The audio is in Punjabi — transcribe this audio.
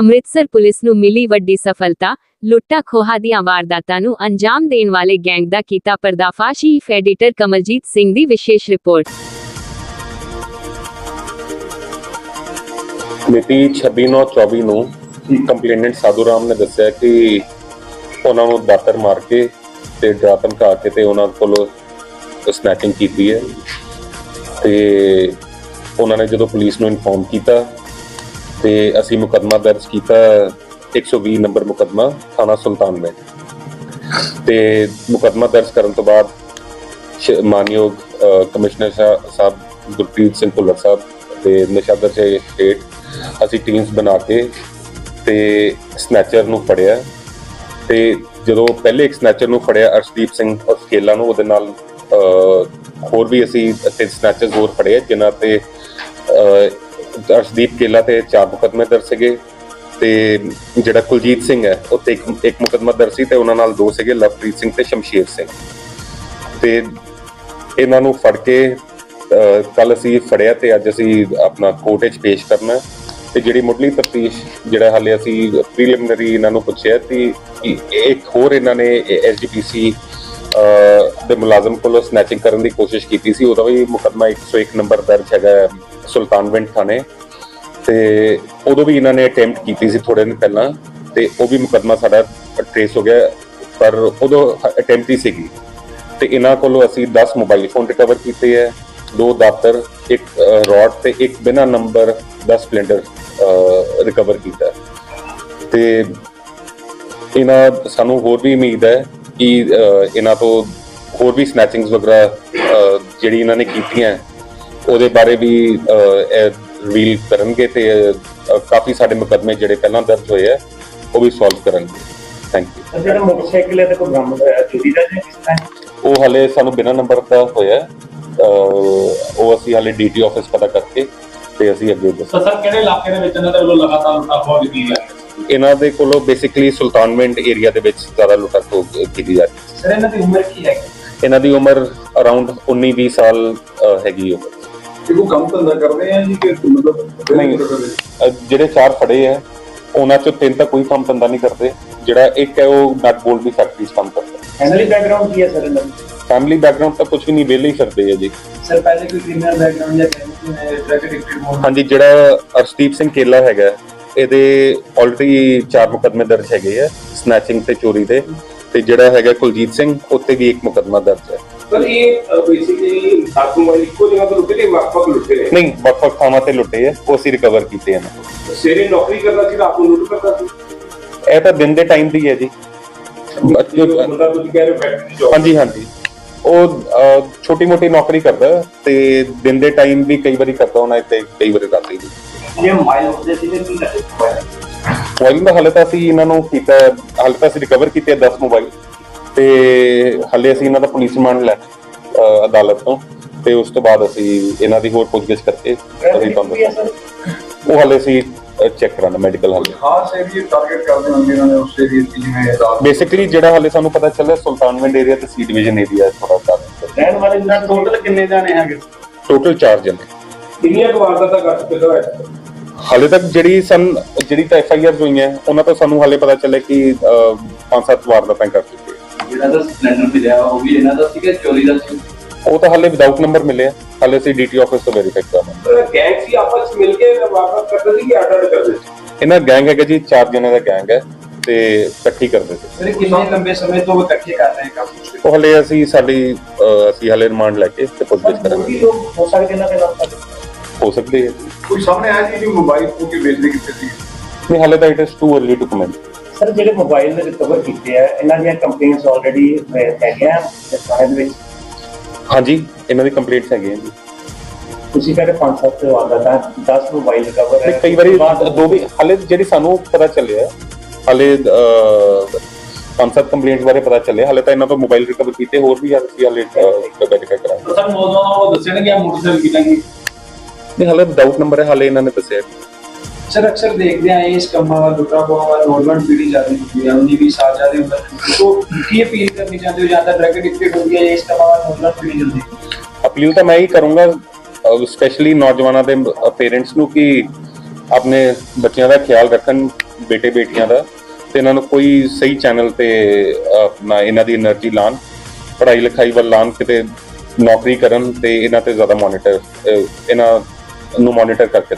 ਅੰਮ੍ਰਿਤਸਰ ਪੁਲਿਸ ਨੂੰ ਮਿਲੀ ਵੱਡੀ ਸਫਲਤਾ ਲੁੱਟਾਂ ਖੋਹਾਂ ਦੀਆਂ ਵਾਰਦਾਤਾਂ ਨੂੰ ਅੰਜਾਮ ਦੇਣ ਵਾਲੇ ਗੈਂਗ ਦਾ ਕੀਤਾ ਪਰਦਾਫਾਸ਼ ਚੀਫ ਐਡੀਟਰ ਕਮਲਜੀਤ ਸਿੰਘ ਦੀ ਵਿਸ਼ੇਸ਼ ਰਿਪੋਰਟ। ਮਿਤੀ 26/9/24 ਨੂੰ ਕੰਪਲੇਨੈਂਟ ਸਾਧੂ ਰਾਮ ਨੇ ਦੱਸਿਆ ਕਿ ਉਹਨਾਂ ਨੂੰ ਦਾਤਰ ਮਾਰ ਕੇ ਤੇ ਡਰਾ ਧਮਕਾ ਕੇ ਤੇ ਉਹਨਾਂ ਕੋਲੋਂ ਸਨੈਕਿੰਗ ਕੀਤੀ ਹੈ। ਤੇ ਉਹਨਾਂ ਨੇ ਜਦੋਂ ਪੁਲਿਸ ਨੂੰ ਇਨਫੋਰਮ ਕੀਤਾ ਤੇ ਅਸੀਂ ਮੁਕੱਦਮਾ ਦਰਜ ਕੀਤਾ 120 ਨੰਬਰ ਮੁਕੱਦਮਾ, ਥਾਣਾ ਸੁਲਤਾਨ ਵਿੱਚ। ਤੇ ਮੁਕੱਦਮਾ ਦਰਜ ਕਰਨ ਤੋਂ ਬਾਅਦ ਮਾਨਯੋਗ ਕਮਿਸ਼ਨਰ ਸਾਹਿਬ ਸਾਹਿਬ ਗੁਰਪ੍ਰੀਤ ਸਿੰਘ ਭੁੱਲਰ ਸਾਹਿਬ ਤੇ ਨਸ਼ਾਦਰ ਸੇ ਸਟੇਟ ਅਸੀਂ ਟੀਮਸ ਬਣਾ ਕੇ ਤੇ ਸਨੈਚਰ ਨੂੰ ਫੜਿਆ। ਤੇ ਜਦੋਂ ਪਹਿਲੇ ਇੱਕ ਸਨੈਚਰ ਨੂੰ ਫੜਿਆ ਅਰਸ਼ਦੀਪ ਸਿੰਘ ਔਰ ਸਕੇਲਾ ਨੂੰ, ਉਹਦੇ ਨਾਲ ਹੋਰ ਵੀ ਅਸੀਂ ਤਿੰਨ ਸਨੈਚਰਸ ਹੋਰ ਫੜੇ, ਜਿਨ੍ਹਾਂ ਤੇ ਅਰਸ਼ਦੀਪ ਕੇਲਾ ਤੇ ਚਾਰ ਮੁਕੱਦਮੇ ਦਰਜ ਸੀਗੇ ਤੇ ਜਿਹੜਾ ਕੁਲਜੀਤ ਸਿੰਘ ਹੈ, ਉਹ ਤੇ ਇੱਕ ਇੱਕ ਮੁਕੱਦਮਾ ਦਰਜ ਸੀ ਤੇ ਉਹਨਾਂ ਨਾਲ ਦੋ ਸੀਗੇ, ਲਵਪ੍ਰੀਤ ਸਿੰਘ ਤੇ ਸ਼ਮਸ਼ੀਰ ਸਿੰਘ ਤੇ ਇਹਨਾਂ ਨੂੰ ਫੜ ਕੇ ਕੱਲ ਅਸੀਂ ਫੜਿਆ ਤੇ ਅੱਜ ਅਸੀਂ ਆਪਣਾ ਕੋਰਟ ਵਿੱਚ ਪੇਸ਼ ਕਰਨਾ ਹੈ। ਤੇ ਜਿਹੜੀ ਮੁੱਢਲੀ ਤਫਤੀਸ਼ ਜਿਹੜਾ ਹਾਲੇ ਅਸੀਂ ਪ੍ਰੀਲਿਮਿਨਰੀ ਇਹਨਾਂ ਨੂੰ ਪੁੱਛਿਆ ਕਿ ਇੱਕ ਹੋਰ ਇਹਨਾਂ ਨੇ ਐਸਜੀਪੀਸੀ ਦੇ ਮੁਲਾਜ਼ਮ ਕੋਲੋਂ ਸਨੈਚਿੰਗ ਕਰਨ ਦੀ ਕੋਸ਼ਿਸ਼ ਕੀਤੀ ਸੀ, ਉਹਦਾ ਵੀ ਮੁਕੱਦਮਾ 101 ਨੰਬਰ ਦਰਜ ਹੈਗਾ ਹੈ, ਸੁਲਤਾਨਵਿੰਡ ਥਾਣੇ। ਤੇ ਉਦੋਂ ਵੀ ਇਹਨਾਂ ਨੇ ਅਟੈਂਪਟ ਕੀਤੀ ਸੀ ਥੋੜੇ ਦਿਨ ਪਹਿਲਾਂ, ਤੇ ਉਹ ਵੀ ਮੁਕੱਦਮਾ ਸਾਡਾ ਟ੍ਰੇਸ ਹੋ ਗਿਆ, ਪਰ ਉਦੋਂ ਅਟੈਂਪਟ ਹੀ ਸੀਗੀ। ਤੇ ਇਹਨਾਂ ਕੋਲੋਂ ਅਸੀਂ 10 ਮੋਬਾਈਲ ਫੋਨ ਰਿਕਵਰ ਕੀਤੇ ਹੈ, ਦੋ ਦਾਤਰ, ਇੱਕ ਰੋਡ ਤੇ ਇੱਕ ਬਿਨਾ ਨੰਬਰ 10 ਸਪਲੈਂਡਰ ਰਿਕਵਰ ਕੀਤਾ। ਤੇ ਇਹਨਾਂ ਸਾਨੂੰ ਹੋਰ ਵੀ ਉਮੀਦ ਹੈ ਕਿ ਇਹਨਾਂ ਤੋਂ ਹੋਰ ਵੀ ਸਨੈਚਿੰਗਸ ਵਗੈਰਾ ਜਿਹੜੀ ਇਹਨਾਂ ਨੇ ਕੀਤੀਆਂ ਉਹਦੇ ਬਾਰੇ ਵੀ ਰਿਵੀਲ ਕਰਨਗੇ ਤੇ ਕਾਫੀ ਸਾਡੇ ਮੁਕੱਦਮੇ ਜਿਹੜੇ ਪਹਿਲਾਂ ਦਰਜ ਹੋਏ ਆ ਉਹ ਵੀ ਸੋਲਵ ਕਰਨਗੇ। ਥੈਂਕ ਯੂ ਜਿਹੜਾ ਮੋਟਰਸਾਈਕਲ ਤੇ ਕੋਈ ਬਰਾਮਦ ਹੋਇਆ ਚੋਰੀ ਦਾ ਜਾਂ ਕਿਸ ਤਰ੍ਹਾਂ ਉਹ ਹਲੇ ਸਾਨੂੰ ਬਿਨਾਂ ਨੰਬਰ ਦਾ ਹੋਇਆ ਉਹ ਅਸੀਂ ਹਲੇ ਡੀਟੀ ਆਫਿਸ ਪਤਾ ਕਰਕੇ ਤੇ ਅਸੀਂ ਅੱਗੇ ਦੱਸ। ਸਰ ਕਿਹੜੇ ਇਲਾਕੇ ਦੇ ਵਿੱਚ ਇਹਨਾਂ ਦੇ ਵੱਲੋਂ ਲਗਾਤਾਰ ਲੁੱਟਾਂ ਖੋਹ ਕੀਤੀ ਜਾ ਰਹੀ ਹੈ? ਇਹਨਾਂ ਦੇ ਕੋਲੋਂ ਬੇਸਿਕਲੀ ਸੁਲਤਾਨਵਿੰਡ ਏਰੀਆ ਦੇ ਵਿੱਚ ਜ਼ਿਆਦਾ ਲੁੱਟਾਂ ਖੋਹ ਕੀਤੀ ਜਾ ਰਹੀ ਹੈ। ਸਰ ਇਹਨਾਂ ਦੀ ਉਮਰ ਕੀ ਹੈ? ਇਹਨਾਂ ਦੀ ਉਮਰ ਅਰਾਊਂਡ 19 20 ਸਾਲ ਹੈਗੀ ਉਮਰ। ਇਹ ਕੋਈ ਕੰਮ ਧੰਦਾ ਕਰਦੇ ਆ ਜੀ ਕਿ ਮਤਲਬ ਨਹੀਂ। ਜਿਹੜੇ ਚਾਰ ਫੜੇ ਆ ਉਹਨਾਂ ਚੋਂ ਤਿੰਨ ਤਾਂ ਕੋਈ ਕੰਮ ਧੰਦਾ ਨਹੀਂ ਕਰਦੇ। ਜਿਹੜਾ ਇੱਕ ਹੈ ਉਹ ਨਟ ਬੋਲਟ ਦੀ ਫੈਕਟਰੀ 'ਚ ਕੰਮ ਕਰਦਾ। ਫੈਮਿਲੀ ਬੈਕਗ੍ਰਾਉਂਡ ਕੀ ਹੈ ਸਰ ਇਹਨਾਂ ਦਾ? ਫੈਮਿਲੀ ਬੈਕਗ੍ਰਾਉਂਡ ਤਾਂ ਕੁਝ ਵੀ ਨਹੀਂ ਵਿਹਲੇ ਹੀ ਫਿਰਦੇ ਆ ਜੀ। ਸਰ ਪਹਿਲੇ ਕੋਈ ਕ੍ਰਿਮੀਨਲ ਬੈਕਗ੍ਰਾਉਂਡ ਜਾਂ ਹਾਂਜੀ ਜਿਹੜਾ ਅਰਸ਼ਦੀਪ ਸਿੰਘ ਕੇਲਾ ਹੈਗਾ ਇਹਦੇ ਆਲਰੇਡੀ ਚਾਰ ਮੁਕੱਦਮੇ ਦਰਜ ਹੈਗੇ ਆ ਸਨੈਚਿੰਗ ਤੇ ਚੋਰੀ ਦੇ ਤੇ ਜਿਹੜਾ ਹੈਗਾ ਕੁਲਜੀਤ ਸਿੰਘ ਉੱਤੇ ਵੀ ਇੱਕ ਮੁਕੱਦਮਾ ਦਰਜ ਹੈ। ਸਰ ਇਹ ਬੇਸਿਕਲੀ ਸਾਥੋਂ ਵਾਲੀ ਇੱਕੋ ਜਗ੍ਹਾ ਤੋਂ ਲੁੱਟੇ ਨੇ ਵੱਖ-ਵੱਖ ਲੁੱਟੇ ਨੇ? ਨਹੀਂ ਵੱਖ-ਵੱਖ ਥਾਵਾਂ ਤੇ ਲੁੱਟੇ ਆ ਉਹ ਅਸੀਂ ਰਿਕਵਰ ਕੀਤੇ ਹਨ ਸਵੇਰੇ ਨੌਕਰੀ ਕਰਦਾ ਸੀ ਰਾਤ ਨੂੰ ਲੁੱਟ ਕਰਦਾ ਸੀ? ਇਹ ਤਾਂ ਦਿਨ ਦੇ ਟਾਈਮ ਦੀ ਹੈ ਜੀ। ਹਾਂਜੀ ਹਾਂਜੀ। ਉਹ ਛੋਟੀ ਮੋਟੀ ਨੌਕਰੀ ਕਰਦਾ ਤੇ ਦਿਨ ਦੇ ਟਾਈਮ ਵੀ ਕਈ ਵਾਰੀ ਕਰਦਾ ਹੋਣਾ ਤੇ ਕਈ ਵਾਰੀ ਰਾਤੀ ਵੀ ਇਹ ਮੋਬਾਈਲ ਹੁੰਦੇ ਸੀ ਕਿ ਮੋਬਾਈਲ ਦਾ ਹਾਲੇ ਤਾਂ ਅਸੀਂ ਇਹਨਾਂ ਨੂੰ ਕੀਤਾ ਹਾਲੇ ਤਾਂ ਅਸੀਂ ਰਿਕਵਰ ਕੀਤੇ 10 ਮੋਬਾਈਲ ਤੇ ਹਾਲੇ ਅਸੀਂ ਇਹਨਾਂ ਦਾ ਪੁਲਿਸ ਰਿਮਾਂਡ ਲੈ ਅਦਾਲਤ ਤੋਂ। ਤੇ ਉਸ ਤੋਂ ਬਾਅਦ ਅਸੀਂ ਇਹਨਾਂ ਦੀ ਹੋਰ ਪੁੱਛਗਿੱਛ ਕਰਕੇ ਅਸੀਂ ਤੁਹਾਨੂੰ ਉਹ ਹਾਲੇ ਅਸੀਂ ਚੈੱਕ ਕਰਾਣਾ ਮੈਡੀਕਲ ਹਾਲੇ। ਖਾਸ ਏਰੀਆ ਟਾਰਗੇਟ ਕਰਦੇ ਹੁੰਦੇ ਇਹਨਾਂ ਨੇ ਉਸ ਏਰੀਆ ਦੀ ਜਿਵੇਂ ਬੇਸਿਕਲੀ ਜਿਹੜਾ ਹਾਲੇ ਸਾਨੂੰ ਪਤਾ ਚੱਲਿਆ ਸੁਲਤਾਨਵਿੰਡ ਏਰੀਆ ਤੇ ਸੀ ਡਿਵੀਜ਼ਨ ਏਰੀਆ ਥੋੜਾ ਜ਼ਿਆਦਾ ਰਹਿਣ ਵਾਲੇ ਜਿਹੜਾ ਟੋਟਲ ਕਿੰਨੇ ਜਾਣੇ ਹੈਗੇ? ਟੋਟਲ 4 ਜਣੇ। ਕਿੰਨੀਆਂ ਕੁ ਵਾਰਦਾਤਾਂ ਕਰ ਚੁੱਕੇ ਹੋ ਹੈ ਹਾਲੇ ਤੱਕ ਜਿਹੜੀ ਸਨ ਜਿਹੜੀ ਤਾਂ ਐਫ ਆਈ ਆਰ ਹੋਈਆਂ ਉਹਨਾਂ ਤੋਂ ਸਾਨੂੰ ਹਾਲੇ ਪਤਾ ਚੱਲਿਆ ਕਿ ਅਹ, ਪੰਜ ਸੱਤ ਵਾਰਦਾਤਾਂ ਕਰ ਚੁੱਕੇ। ਜਿਹੜਾ ਦਾ ਸਿਲੰਡਰ ਮਿਲਿਆ ਉਹ ਵੀ ਇਹਨਾਂ ਦਾ ਸੀਗਾ ਚੋਰੀ ਦਾ ਸੀ? ਉਹ ਤਾਂ ਹਾਲੇ ਵਿਦਆਊਟ ਨੰਬਰ ਮਿਲੇ ਆ। ਹਾਲੇ ਅਸੀਂ ਡੀਟੀ ਆਫਿਸ ਤੋਂ ਵੈਰੀਫਾਈ ਕਰਾਂਗੇ ਗੈਂਗ ਸੀ ਆਪਸ ਵਿੱਚ ਮਿਲ ਕੇ ਵਾਰਦਾਤ ਕਰਦੇ ਸੀ ਕਿ ਅੱਡ ਕਰਦੇ ਸੀ? ਇਹਨਾਂ ਗੈਂਗ ਹੈਗਾ ਜੀ ਚਾਰ ਜਣੇ ਦਾ ਗੈਂਗ ਹੈ ਤੇ ਇਕੱਠੀ ਕਰਦੇ ਸੀ। ਸਰ ਕਿੰਨੇ ਲੰਬੇ ਸਮੇਂ ਤੋਂ ਉਹ ਇਕੱਠੇ ਕਰ ਰਹੇ ਕੰਮ? ਉਹ ਹਲੇ ਅਸੀਂ ਸਾਡੀ ਅਸੀਂ ਹਲੇ ਰਿਮਾਂਡ ਲੈ ਕੇ ਤੇ ਪੁੱਛਗਿੱਛ ਕਰਾਂਗੇ। ਹੋ ਸਕਦੇ ਇਹਨਾਂ ਦੇ ਨਾਲ ਹੋ ਸਕਦੀ ਹੈ। ਕੋਈ ਸਾਹਮਣੇ ਆਇਆ ਸੀ ਕਿ ਮੋਬਾਈਲ ਫੋਨ ਕੇ ਵੇਚਦੇ ਕਿੱਥੇ ਸੀ? ਨਹੀਂ ਹਾਲੇ ਤਾਂ it is too early to comment sir ਜਿਹੜੇ ਮੋਬਾਈਲ ਦੇ ਰਿਕਵਰ ਕੀਤੇ ਆ ਇਹਨਾਂ ਦੀਆਂ ਕੰਪਲੇਂਟਸ ਆਲਰੇਡੀ ਹੈਗੀਆਂ ਥਾਣੇ ਦੇ ਵਿੱਚ? ਹਾਂਜੀ ਇਹਨਾਂ ਦੀ ਕੰਪਲੀਟਸ ਹੈਗੀਆਂ ਜੀ। ਤੁਸੀਂ ਕਹਿੰਦੇ ਪੰਜ ਸੱਤ ਵਾਰਦਾਤਾਂ 10 ਮੋਬਾਈਲ ਰਿਕਵਰ ਤੇ ਹੈ ਕਈ ਵਾਰੀ ਦੋ ਵੀ ਹਾਲੇ ਜਿਹੜੀ ਸਾਨੂੰ ਪਤਾ ਚੱਲਿਆ ਹਾਲੇ ਪੰਜ ਸੱਤ ਕੰਪਲੇਂਟਸ ਬਾਰੇ ਪਤਾ ਚੱਲਿਆ ਹਾਲੇ ਤਾਂ ਇਹਨਾਂ ਤੋਂ ਮੋਬਾਈਲ ਰਿਕਵਰ ਕੀਤੇ ਹੋਰ ਵੀ ਅਸੀਂ ਹਾਲੇ ਵੈਰੀਫਾਈ ਕਰਾਂਗੇ ਤਾਂ ਸਰ ਦੱਸਿਆ ਨਾ ਕਿ ਆ ਮੋਟਰਸਾਈਕਲ ਕਿਦਾਂ ਕੀ? ਨਹੀਂ ਹਾਲੇ ਵਿਦਆਊਟ ਨੰਬਰ ਹੈ ਹਾਲੇ ਇਹਨਾਂ ਨੇ ਦੱਸਿਆ। ਸਰ ਅਕਸਰ ਦੇਖਦੇ ਆ ਇਸ ਕੰਮਾਂ ਵੱਲ ਲੁੱਟਾ ਪੋਆ ਵੱਲ ਨੌਜਵਾਨ ਪੀੜ੍ਹੀ ਜ਼ਿਆਦਾ ਹੁੰਦੀ ਹੈ 19 20 ਸਾਲ ਜ਼ਿਆਦਾ ਉਮਰ ਤੋਂ ਕੀ ਅਪੀਲ ਕਰਨੀ ਚਾਹੁੰਦੇ ਹੋ ਜ਼ਿਆਦਾ ਡਰਗ ਐਡਿਕਟਡ ਹੁੰਦੀ ਹੈ ਇਸ ਕੰਮਾਂ ਵੱਲ ਨੌਜਵਾਨ ਪੀੜ੍ਹੀ ਜਲਦੀ ਅਪੀਲ ਤਾਂ ਮੈਂ ਹੀ ਕਰੂੰਗਾ ਸਪੈਸ਼ਲੀ ਨੌਜਵਾਨਾਂ ਦੇ ਪੇਰੈਂਟਸ ਨੂੰ ਕਿ ਆਪਣੇ ਬੱਚਿਆਂ ਦਾ ਖਿਆਲ ਰੱਖਣ ਬੇਟੇ ਬੇਟੀਆਂ ਦਾ, ਤੇ ਇਹਨਾਂ ਨੂੰ ਕੋਈ ਸਹੀ ਚੈਨਲ ਤੇ ਆਪਣਾ ਇਹਨਾਂ ਦੀ એનર્ਜੀ ਲਾਣ ਪੜ੍ਹਾਈ ਲਿਖਾਈ ਵੱਲ ਲਾਣ ਕਿਤੇ ਨੌਕਰੀ ਕਰਨ ਤੇ ਇਹਨਾਂ ਤੇ ਜ਼ਿਆਦਾ ਮੋਨੀਟਰ ਇਹਨਾਂ ਨੂੰ ਮੋਨੀਟਰ ਕਰਕੇ